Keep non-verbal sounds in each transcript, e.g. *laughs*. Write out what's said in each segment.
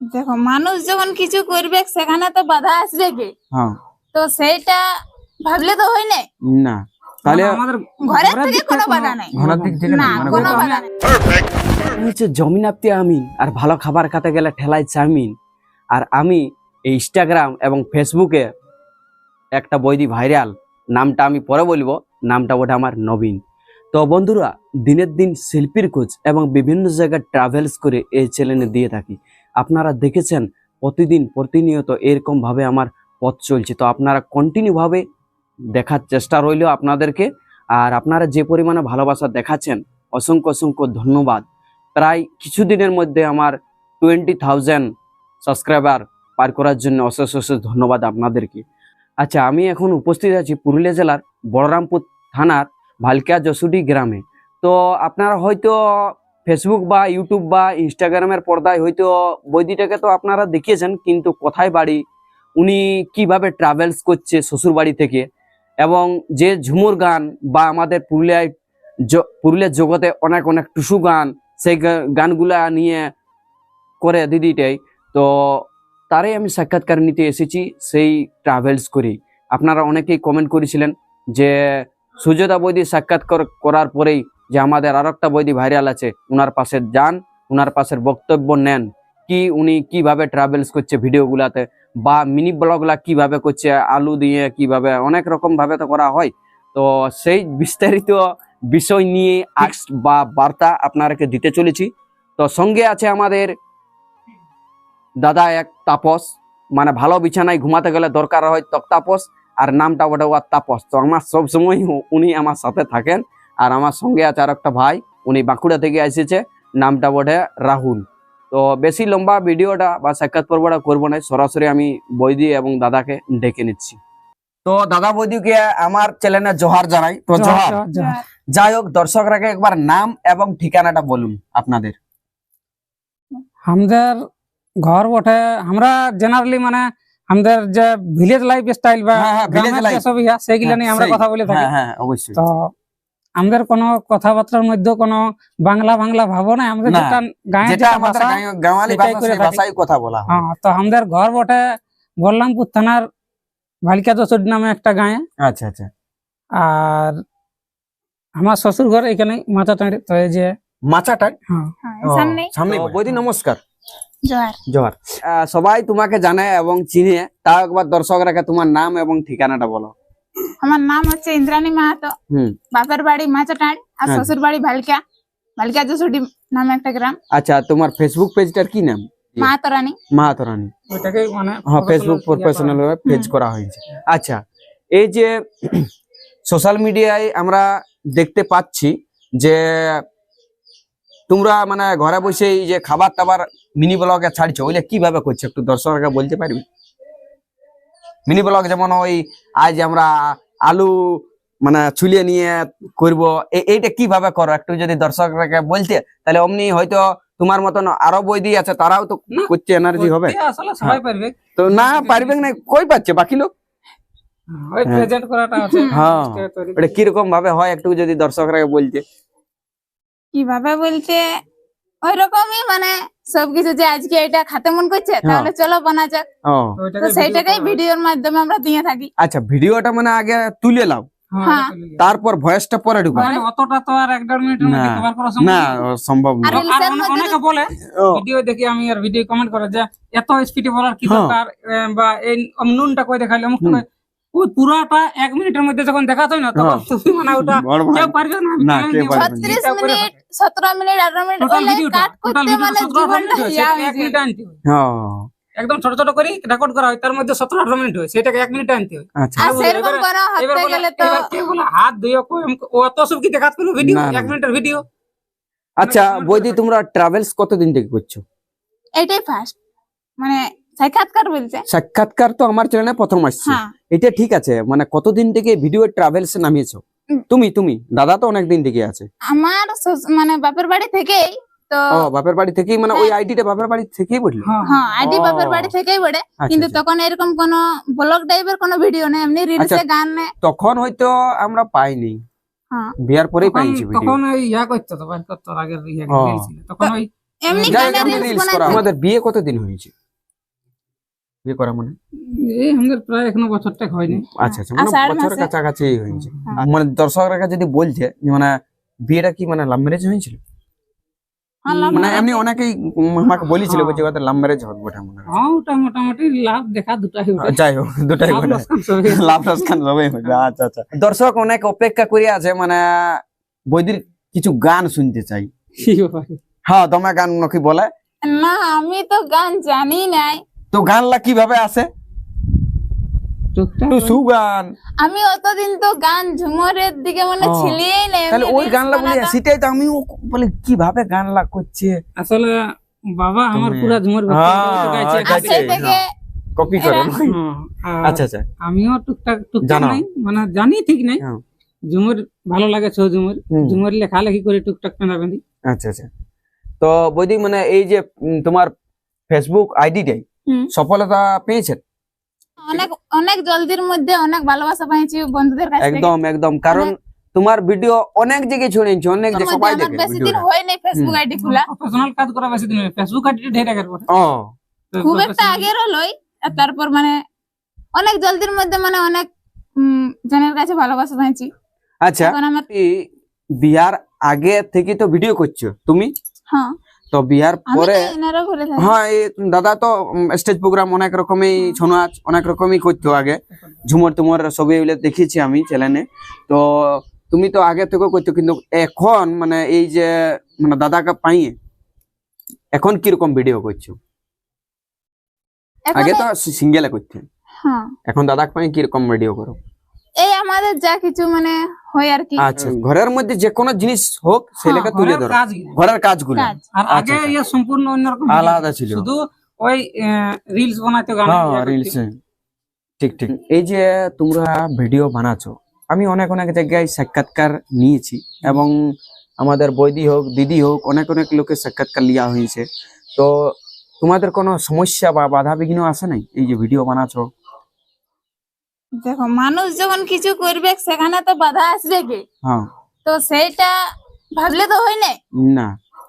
দেখো মানুষ যখন কিছু করবে সেখানে তো বাধা আসবে কি হ্যাঁ। তো সেইটা ভাবলে তো হয় না না। তাহলে আমাদের ঘরের থেকে কোনো বাধা নাই। ঘরের দিক থেকে না মানে কোনো আমি- বাধা নাই। আমি হচ্ছে জমিন আপতে আমিন আর ভালো খাবার খেতে গেলে ঠেলাই চাউমিন। আর আমি এই ইনস্টাগ্রাম এবং ফেসবুকে একটা বৈদি ভাইরাল নামটা আমি পরে বলব নামটা ওটা আমার নবীন। তো বন্ধুরা দিনের দিন শিল্পীর খোঁজ এবং বিভিন্ন জায়গায় ট্রাভেলস করে এই চ্যানেলে দিয়ে থাকি। আপনারা দেখেছেন প্রতিদিন প্রতিনিয়ত এরকমভাবে আমার পথ চলছে। তো আপনারা কন্টিনিউভাবে দেখার চেষ্টা রইল আপনাদেরকে। আর আপনারা যে পরিমাণে ভালোবাসা দেখাচ্ছেন, অসংখ্য অসংখ্য ধন্যবাদ। প্রায় কিছুদিনের মধ্যে আমার টোয়েন্টি থাউজেন্ড সাবস্ক্রাইবার পার করার জন্য অশেষ অশেষ ধন্যবাদ আপনাদেরকে। আচ্ছা আমি এখন উপস্থিত আছি পুরুলিয়া জেলার বলরামপুর থানার ভালকিয়া যশুডি গ্রামে। তো আপনারা হয়তো ফেসবুক বা ইউটিউব বা ইনস্টাগ্রামের পর্দায় হয়তো বৈদিটাকে তো আপনারা দেখিয়েছেন, কিন্তু কোথায় বাড়ি, উনি কীভাবে ট্রাভেলস করছে শ্বশুর বাড়ি থেকে এবং যে ঝুমুর গান বা আমাদের পুরুলিয়ায় পুরুলিয়ার জগতে অনেক অনেক টুসু গান, সেই গানগুলা নিয়ে করে দিদিটাই, তো তারই আমি সাক্ষাৎকার নিতে এসেছি, সেই ট্রাভেলস করি আপনারা অনেকেই কমেন্ট করেছিলেন যে সুজতা বৈদি সাক্ষাৎকার করার পরেই যে আমাদের আর একটা বৈদি ভাইরাল আছে, উনার পাশে যান, উনার পাশের বক্তব্য নেন। কি উনি কীভাবে ট্রাভেলস করছে ভিডিওগুলাতে বা মিনি ব্লগগুলা কীভাবে করছে, আলু দিয়ে কীভাবে, অনেক রকম ভাবে তো করা হয়। তো সেই বিস্তারিত বিষয় নিয়ে আক্স বা বার্তা আপনাদেরকে দিতে চলেছি। তো সঙ্গে আছে আমাদের দাদা এক তাপস মানে ভালো বিছানায় ঘুমাতে গেলে দরকার হয় তক্তাপস, আর নামটা ওটা ওয়ার তাপস। তো আমার সবসময় উনি আমার সাথে থাকেন। আর আমার সঙ্গে আছে আর একটা ভাই উনি বাঁকুড়া থেকে এসেছে নামটা বটে রাহুল। তো বেশি লম্বা ভিডিওটা বা সাক্ষাৎ পর্বটা করব না সরাসরি আমি বৈদি এবং দাদাকে ডেকে নিচ্ছি। তো দাদা বৈদিকে আমার চ্যানেলে জোহার জানাই। তো জোহার। যাই হোক দর্শকরাকে একবার নাম এবং ঠিকানাটা বলুন আপনাদের। আমাদের ঘর বটে আমরা জেনারেলি মানে আমাদের যে ভিলেজ লাইফ স্টাইল বা হ্যাঁ, হ্যাঁ, গ্রামের ইয়া সেগুলো নিয়ে আমরা কথা বলে থাকি। হ্যাঁ হ্যাঁ অবশ্যই। তো আমাদের কোনো কথাবার্তার মধ্যে কোনো বাংলা বাংলা ভাবো না আমাদের যেটা যেটা আমাদের গাঁওয়ালি। ভাষায় কথা বলা হ্যাঁ। তো আমাদের ঘর বটে বললামপুর থানার ভালিকা দশড নামে একটা গাঁয়ে। আচ্ছা আচ্ছা। আর আমার শ্বশুর ঘর এখানে মাথাটাঁড়ি তো এই যে মাচাটা হ্যাঁ, সামনে সামনে বৈদি নমস্কার। জোহার সবাই তোমাকে জানে এবং চিনে তাও একবার দর্শকরাকে তোমার নাম এবং ঠিকানাটা বলো। আমার নাম হচ্ছে ইন্দ্রাণী মাহাতো। হুম। বাপের বাড়ি মাচাটাঁড় আর আচ্ছা। শ্বশুর বাড়ি ভালকা ভালকা যশুডি নামে একটা গ্রাম। আচ্ছা তোমার ফেসবুক পেজটার কি নাম? মাহাতো রানী মাহাতো রানী ওইটাকেই মানে হ্যাঁ ফেসবুক। প্রফেশনাল পেজ করা হয়েছে। আচ্ছা এই যে সোশ্যাল মিডিয়ায় আমরা দেখতে পাচ্ছি যে তোমরা মানে ঘরে বসে এই যে খাবার টাবার মিনি ব্লগে ছাড়ছো ওইটা কীভাবে করছ? একটু দর্শকরা বলতে পারবে? মিনি ব্লগ যেমন ওই আজ আমরা আলু মানে ছুলিয়ে নিয়ে করব। এইটা কীভাবে করো? একটু যদি দর্শকরাকে বলতে তাহলে অমনি হয়তো তোমার মতন আরও বৈদি আছে তারাও তো না, করছে এনার্জি হবে। আসলে সবাই তো না পারবে না কই পাচ্ছে? বাকি লোক? হ্যাঁ। হ্যাঁ। কীরকম ভাবে হয় একটু যদি দর্শকরা বলতে। কীভাবে বলতে ওই রকমই মানে সবকিছু যে আজকে এটা খাতে মন করছে হ্যাঁ। তাহলে চলো বানা যাক। তো সেইটাকেই ভিডিওর মাধ্যমে আমরা দিয়ে থাকি। আচ্ছা ভিডিওটা মানে আগে তুলে নাও। হ্যাঁ, হ্যাঁ। তারপর ভয়েসটা পরে ঢুকাও। মানে অতটা তো আর এক দেড় মিনিটের মধ্যে না, কভার করা সম্ভব না না। সম্ভব না আর রিলসের অনে- মধ্যে অনেকে বলে ভিডিও দেখি আমি আর ভিডিও কমেন্ট করে যে এত স্পিডে বলার কি। দরকার? বা এই নুনটা কই দেখাইলে? অমুক হুম। ওই পুরাটা এক মিনিটের মধ্যে যখন দেখাতো না তখন হ্যাঁ। তুমি মানে ওটা। কেউ পারবে না না, কেউ পারবে মিনিট সতেরো মিনিট আঠারো মিনিট টোটাল কাট করতে মানে জীবনটা মিনিট হয় ইয়া সেটাকে এক মিনিট আনতে হয় হ্যাঁ, একদম ছোট ছোট করে রেকর্ড করা হয় তার মধ্যে সতেরো আঠারো মিনিট হয় সেটাকে এক মিনিট আনতে হয় আচ্ছা। হতে ধুয়ে অত সব কি দেখাত পেল ভিডিও। এক মিনিটের ভিডিও আচ্ছা বৈদি তোমরা ট্রাভেলস কতদিন থেকে করছ? এটাই ফার্স্ট মানে সাক্ষাৎকার তো আমার চ্যানেলে প্রথম আসছে। হ্যাঁ। এটা ঠিক আছে মানে কতদিন থেকে ভিডিও ট্রাভেলস নামিয়েছো? তুমি তুমি দাদা তো অনেক দিন থেকে আছে। আমার মানে বাপের বাড়ি থেকেই তো বাপের বাড়ি থেকেই মানে ওই আইডিটা বাপের বাড়ি থেকেই বলল? হ্যাঁ আইডি বাপের বাড়ি থেকেই বড়ে আচ্ছা, কিন্তু আচ্ছা। তখন এরকম কোন ব্লগ টাইপের কোনো ভিডিও নেই এমনি রিলসে আচ্ছা। গান নেই। তখন হয়তো আমরা পাইনি। হ্যাঁ। বিয়ার পরেই তখন পাইছি ভিডিও তখন ওই ইয়া করতো তো বাইর করতো আগের ও। ছিল। তখন ওই এমনি গানের এমনি reels reels বানাই করা। আমাদের বিয়ে কতদিন হয়েছে? বিয়ে করা মানে এই আমাদের প্রায় এখনও বছরটা হয়নি আচ্ছা আচ্ছা মানে মাসে। কাছাকাছি হয়েছে হ্যাঁ। মানে দর্শকরা যদি বলছে মানে বিয়েটা কি মানে লাভ ম্যারেজ হয়েছিল হ্যাঁ, মানে এমনি অনেকেই আমাকে বলেছিল হ্যাঁ। বলছে কথা লাভ ম্যারেজ হবে বটে মনে হয়। হ্যাঁ ওটা মোটামুটি লাভ দেখা দুটাই ওটা যাই হোক দুটাই সবই। লাভ লোকসান হবে আচ্ছা আচ্ছা দর্শক অনেক অপেক্ষা করে আছে মানে বৈদির কিছু গান শুনতে চাই? হ্যাঁ তোমার গান নাকি বলে না আমি তো গান জানি নাই তো গানলা কীভাবে আসে সুগান। আমি অতদিন তো গান ঝুমরের দিকে মানে ছিলিয়েই নাই তাহলে ওই reels গানলা বলি সেটাই তো আমিও বলি কীভাবে গানলা করছে? আসলে বাবা আমার পুরা ঝুমুর ভক্ত, হ্যাঁ, গাইছে, হ্যাঁ, থেকে কপি করে। এরা- হ্যাঁ, আর আচ্ছা আচ্ছা। আমিও টুকটাক টুকটাক? নাই মানে জানি ঠিক নাই। হ্যাঁ। ঝুমুর ভালো লাগে ছৌ ঝুমুর। ঝুমুর লেখালেখি করে টুকটাক পেনাবেন্দি আচ্ছা আচ্ছা। তো বৈদিক মানে এই যে তোমার ফেসবুক আইডিটাই। সফলতা পেয়েছেন? অনেক অনেক জলদির মধ্যে অনেক ভালোবাসা পাইছি বন্ধুদের কাছ থেকে। একদম একদম। কারণ তোমার ভিডিও অনেক জায়গায় ছড়িয়েছে অনেক তার যে মধ্যে সবাই দেখে বেশি দিন হয় নাই ফেসবুক আইডি খোলা। প্রফেশনাল কাজ করা বেশি দিন ফেসবুক আইডি ঢের আগের পরে ও। খুব একটা আগের হলোই আর তারপর মানে অনেক জলদির মধ্যে মানে অনেক জনের কাছে ভালোবাসা পাইছি। আচ্ছা এখন আমার বিয়ার আগে থেকে তো ভিডিও করছ। তুমি? হ্যাঁ। তো বিয়ার পরে হ্যাঁ দাদা তো স্টেজ প্রোগ্রাম অনেক রকমই ছৌ নাচ অনেক রকমই করতো আগে। ঝুমর তুমর সবই এগুলো দেখেছি আমি চ্যানেলে তো তুমি তো আগে থেকে করতো কিন্তু এখন মানে এই যে মানে দাদাকে পাইয়ে এখন কীরকম ভিডিও করছ? আগে তো সিঙ্গেলে করতে। হ্যাঁ। এখন দাদাকে পাই কীরকম ভিডিও করো? এই আমাদের যা কিছু মানে হয় আর কি। আচ্ছা ঘরের মধ্যে যে কোনো জিনিস হোক সেটাকে তুলে ঘরের ধরো। কাজ ঘরের কাজগুলো। আর আচ্ছা, আগে আচ্ছা। ইয়ে সম্পূর্ণ অন্যরকম আলাদা ছিল। শুধু ওই রিলস গান হ্যাঁ রিলস ঠিক ঠিক। এই যে তোমরা ভিডিও বানাচ্ছো আমি অনেক অনেক জায়গায় সাক্ষাৎকার নিয়েছি এবং আমাদের বৈদি হোক দিদি হোক অনেক অনেক লোকের সাক্ষাৎকার লিয়া হয়েছে। তো তোমাদের কোনো সমস্যা বা বাধা বিঘ্ন আসে নাই? এই যে ভিডিও বানাচ্ছো দেখো মানুষ যখন কিছু করবে সেখানে তো বাধা আসবে কি? হ্যাঁ। তো সেইটা ভাবলে তো হয় না না।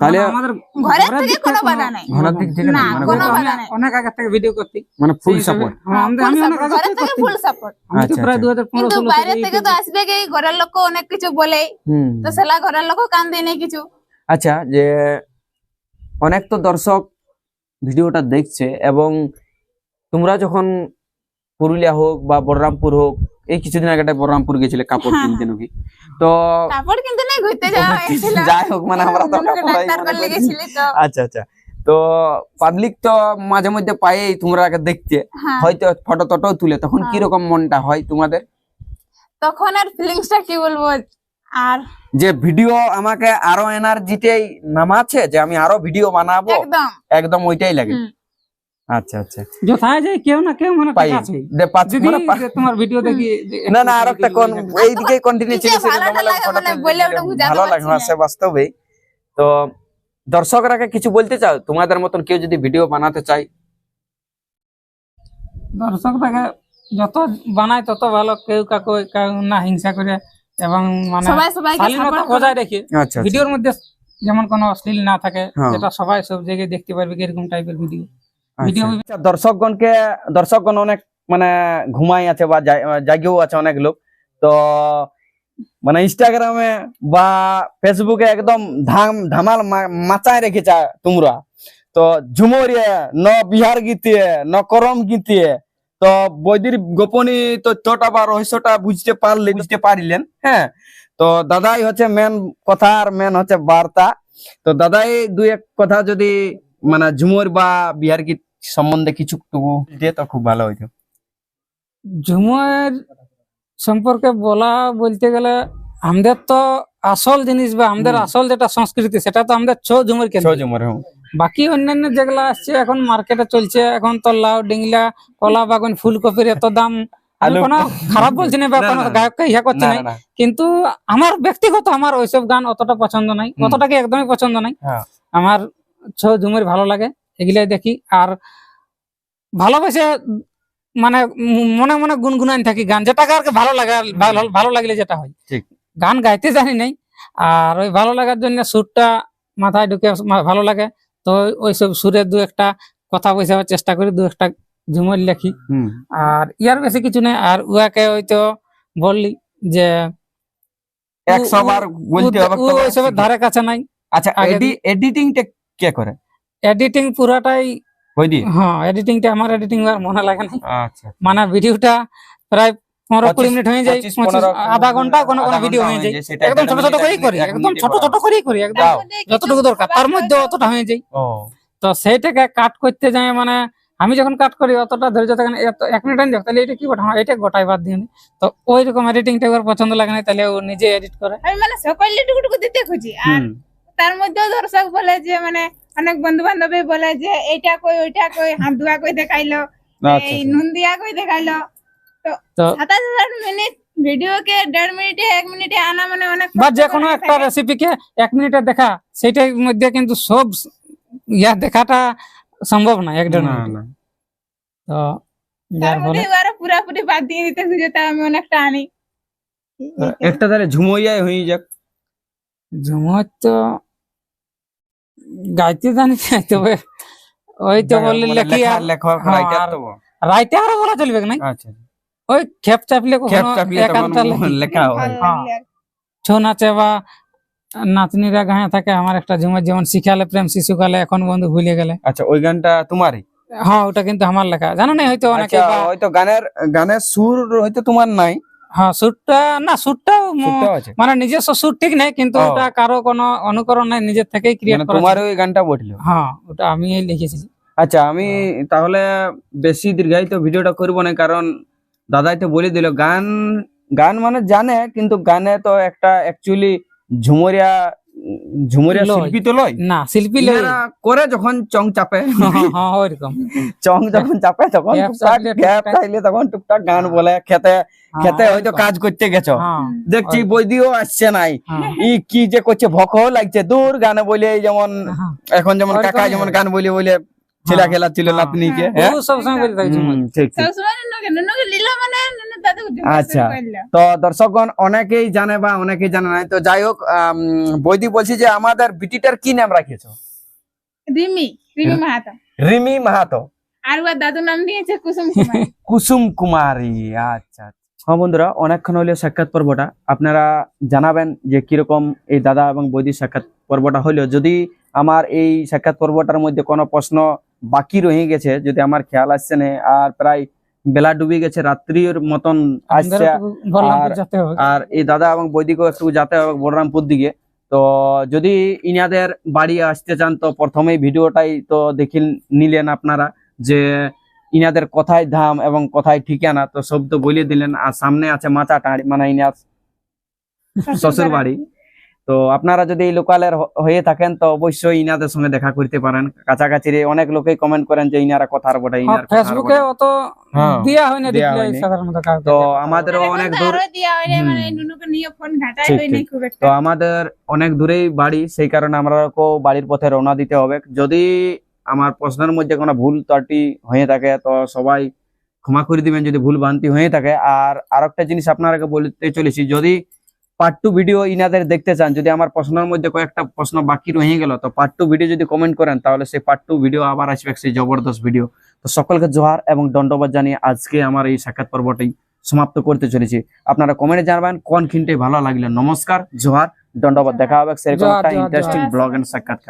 তাহলে আমাদের ঘরের থেকে কোনো বাধা নাই। ঘরের দিক থেকে না মানে কোনো বাধা নাই। অনেক আগে থেকে ভিডিও করছি। মানে ফুল সাপোর্ট হ্যাঁ, আমি অনেক আগে থেকে ফুল সাপোর্ট আমি তো আচ্ছা, প্রায় আচ্ছা। পনেরো কিন্তু বাইরে থেকে তো আসবে কি? ঘরের লোক অনেক কিছু বলে। হুম। তো সেলা ঘরের লোক কান দেয় না কিছু। আচ্ছা যে অনেক তো দর্শক ভিডিওটা দেখছে এবং তোমরা যখন পুরুলিয়া হোক বা বলরামপুর হোক এই কিছুদিন আগে একটা বলরামপুর গেছিলে কাপড় হ্যাঁ, কিনতে নাকি? তো কাপড় কিন্তু নাই ঘুরতে যাওয়া হয়েছিল। যাই হোক মানে আমরা তো ডাক্তার মনে। গেছিলি তো। আচ্ছা আচ্ছা। তো পাবলিক তো মাঝে মধ্যে পায়েই তোমরা আগে দেখতে। হ্যাঁ। হয়তো ফটো টটো তুলে তখন হ্যাঁ। কীরকম মনটা হয় তোমাদের? তখন আর ফিলিংসটা কি বলব? আর যে ভিডিও আমাকে আরও এনার্জিটাই নামাচ্ছে যে আমি আরও ভিডিও বানাবো একদম। একদম ওইটাই লাগে। আচ্ছা আচ্ছা। যথায় যায় কেউ না কেউ মানে পাই। পাচ্ছি যদি মানে তোমার ভিডিও দেখি না না আর একটা কোন এইদিকে কন্টিনিউ ছিল ভালোটা লাগে মানে ভালো লাগে পারছি না। তো দর্শকরাকে কিছু বলতে চাও? তোমাদের মতন কেউ যদি ভিডিও বানাতে চায়? দর্শক দেখে যত বানায় তত ভালো। কেউ কাকু না হিংসা করে এবং মানে বজায় রেখে। আচ্ছা ভিডিওর মধ্যে যেমন কোনো অশ্লীল না থাকে হ্যাঁ। যেটা সবাই সব জায়গায় দেখতে পারবে কি এরকম টাইপের ভিডিও আচ্ছা দর্শকগণকে দর্শকগণ অনেক মানে ঘুমাই আছে বা জাগ- জাগিয়েও আছে অনেক লোক। তো মানে ইনস্টাগ্রামে বা ফেসবুকে একদম ধাম ধামাল মা- মাচায় রেখেছে তোমরা। তো ঝুমরিয়ে ন বিহার গীতিয়ে ন করম গীতিয়ে তো বৈদির গোপনী তথ্যটা বা রহস্যটা বুঝতে পারলে বুঝতে পারিলেন হ্যাঁ। তো দাদাই হচ্ছে মেন কথা আর মেন হচ্ছে বার্তা। তো দাদাই দুই এক কথা যদি মানে ঝুমর বা বিহার গীত সম্বন্ধে কিছু টুকু দিয়ে তো খুব ভালো হইতো ঝুমুর সম্পর্কে বলা বলতে গেলে আমাদের তো আসল জিনিস বা আমাদের আসল যেটা সংস্কৃতি সেটা তো আমাদের ছৌ ঝুমুর ছৌ ঝুমর। বাকি অন্যান্য যেগুলা আসছে এখন মার্কেটে চলছে এখন তো লাউ ডিংলা কলা বাগান ফুলকপির এত দাম আমি কোনো খারাপ বলছি না বা কোনো। গায়ককে ইহা করছি না কিন্তু আমার ব্যক্তিগত আমার ওইসব গান অতটা পছন্দ নাই হুম। অতটা কি একদমই পছন্দ নাই হ্যাঁ। আমার ঝুমুর ভালো লাগে এগুলাই দেখি। আর ভালোবেসে মানে মনে মনে গুনগুনান থাকি গান। যেটা আর ভালো লাগে ভালো লাগলে যেটা হয়। গান গাইতে জানি নাই আর ওই ভালো লাগার জন্য সুরটা মাথায় ঢুকে ভালো লাগে। তো ওইসব সুরে দু একটা কথা বসাবার চেষ্টা করি দু একটা ঝুমুর লেখি। আর ইয়ার বেশি কিছু নেই আর উয়াকে হয়তো বললি যে একশো বার বলতে হবে ধারে কাছে নাই। আচ্ছা এডিটিংটা কে করে? এডিটিং পুরাটাই বৈদি হ্যাঁ এডিটিংটা আমার এডিটিং আর মনে লাগে না। আচ্ছা। মানে ভিডিওটা প্রায় পনেরো কুড়ি মিনিট হয়ে যায় আধা ঘণ্টা কোনো কোনো ভিডিও হয়ে যায়। একদম ছোট ছোট করেই করি একদম ছোট ছোট করেই করি একদম যতটুকু দরকার তার মধ্যে অতটা হয়ে যায়। ও। তো সেইটাকে কাট করতে যায় মানে আমি যখন কাট করি অতটা ধৈর্য থাকে না। এক মিনিট দেখ তাহলে এটা কি গোটা হ্যাঁ এটা গোটাই বাদ নি। তো ওই রকম এডিটিংটা ওর পছন্দ লাগে না তাহলে ও নিজে এডিট করে। আমি মানে সকল টুকুটুকু দিতে খুঁজি আর তার মধ্যেও দর্শক বলে যে মানে অনেক বন্ধু বান্ধবী বলে যে এইটা কই ওইটা কই হাত ধোয়া কই দেখাইলো আচ্ছা এই আচ্ছা। নুন দিয়া কই দেখাইলো তো সাতাশ হাজার মিনিট ভিডিওকে দেড় মিনিটে এক মিনিটে আনা মানে অনেক বা যে কোনো একটা। রেসিপিকে এক মিনিটে দেখা সেটার মধ্যে কিন্তু সব ইয়া দেখাটা সম্ভব না এক দেড় না মিনিটে। তো যার ফলে আরও পুরাপুরি বাদ দিয়ে দিতে খুঁজে তাও আমি অনেকটা আনি একটা তাহলে ঝুমইয়াই হয়ে যাক ঝুমর তো গাইতে জানি তবে ওই তো বললে মানে লেখি আর লেখক হ্যাঁ, রাইটার তো রাইতে আরও বলা চলবে না আচ্ছা। ওই খেপ চাপলে খেপ লেখি। হয়। ছৌ নাচে বা নাতনিরা গায়ে থাকে আমার একটা ঝুমর যেমন শিখালে প্রেম শিশুকালে এখন বন্ধু ভুলে গেলে। আচ্ছা ওই গানটা তোমারই? হ্যাঁ ওটা কিন্তু আমার লেখা। জানো না হয়তো অনেকে আচ্ছা হয়তো গানের গানের সুর হয়তো তোমার নাই। হ্যাঁ সুটটা না ম- মানে নিজস্ব সুট ঠিক নেই কিন্তু ওটা কারও কোনো অনুকরণ নাই নিজের থেকেই ক্রিয়েট মানে করা তোমার ওই গানটা বটলো? হ্যাঁ ওটা আমি লিখেছি। আচ্ছা আমি তাহলে বেশি দীর্ঘায়িত ভিডিওটা করব না কারণ দাদাই তো বলে দিল গান গান মানে জানে কিন্তু গানে তো একটা অ্যাকচুয়ালি ঝুমরিয়া ঝুমরিয়া শিল্পী তো লয়? না শিল্পী লই করে যখন চং চাপে। *laughs* হ্যাঁ, হ্যাঁ ওইরকম। চং যখন চাপে তখন টুকটাক গ্যাপ চাইলে তখন টুকটাক গান বলে খেতে হ্যাঁ, খেতে হয়তো কাজ করতে গেছো। দেখছি। বৈদিও আসছে নাই। ই কি যে করছে ভক লাগছে দূর গানে বলে যেমন। এখন যেমন কাকা যেমন গান বলে বলে ছেলা খেলা ছিল। নাতনিকে সবসময় ঠিক ঠিক। আচ্ছা। তো দর্শকগণ অনেকেই জানে বা অনেকেই জানে না। তো যাই হোক বৈদি বলছি যে আমাদের বিটিটার কি নাম রাখিয়েছো? রিমি রিমি। মাহাতো। রিমি মাহাতো। আর ওর দাদু নাম দিয়েছে কুসুম কুমার। *laughs* কুসুম কুমারী আচ্ছা হ্যাঁ বন্ধুরা অনেকক্ষণ হলেও সাক্ষাৎ পর্বটা। আপনারা জানাবেন যে কীরকম এই দাদা এবং বৈদির সাক্ষাৎ পর্বটা হলো যদি আমার এই সাক্ষাৎ পর্বটার মধ্যে কোনো প্রশ্ন বাকি রয়ে গেছে যদি আমার খেয়াল আসছে না আর প্রায় বেলা ডুবে গেছে রাত্রির মতন আসছে আর- এই দাদা এবং বৈদিকও একটু যেতে হবে বলরামপুর দিকে। তো যদি ইনাদের বাড়ি আসতে চান তো প্রথমেই ভিডিওটাই তো দেখে নিলেন আপনারা যে ইনাদের কোথায় ধাম এবং কোথায় ঠিকানা তো সব তো বলে দিলেন। আর সামনে আছে মাচা টাঁড়ি মানে ইনার *laughs* শ্বশুর বাড়ি তো আপনারা যদি এই লোকালের হয়ে থাকেন তো অবশ্যই ইনাদের সঙ্গে দেখা করতে পারেন কাছাকাছি অনেক লোকেই কমেন্ট করেন যে ইনারা কথার বটে হ্যাঁ, ইনার ফেসবুকে বটে। অত হ্যাঁ, দেয়া হয় না হয়নি। সাধারণত কাউকে তো আমাদেরও অনেক দূর হয় মানে নুনুকে নিয়ে ফোন ঘাটাই হয় নাই ঠিক। খুব তো আমাদের অনেক দূরেই বাড়ি সেই কারণে আমরা বাড়ির পথে রওনা দিতে হবে যদি আমার প্রশ্নের মধ্যে কোনো ভুল ত্রুটি হয়ে থাকে তো সবাই ক্ষমা করে দিবেন যদি ভুল ভ্রান্তি হয়ে থাকে আর আরেকটা জিনিস আপনারাকে বলতে চলেছি যদি পার্ট টু ভিডিও ইনাদের দেখতে চান যদি আমার প্রশ্নের মধ্যে কয়েকটা প্রশ্ন বাকি রয়ে গেল তো পার্ট টু ভিডিও যদি কমেন্ট করেন তাহলে সেই পার্ট টু ভিডিও আবার আসবে সেই জবরদস্ত ভিডিও তো সকলকে জোহার এবং দণ্ডবাদ জানিয়ে আজকে আমার এই সাক্ষাৎ পর্বটি সমাপ্ত করতে চলেছি। আপনারা কমেন্টে জানাবেন কোন খিনটাই ভালো লাগল? নমস্কার জোহার দণ্ডবাদ। দেখা হবে সেরকম একটা ইন্টারেস্টিং ব্লগ এন্ড সাক্ষাৎ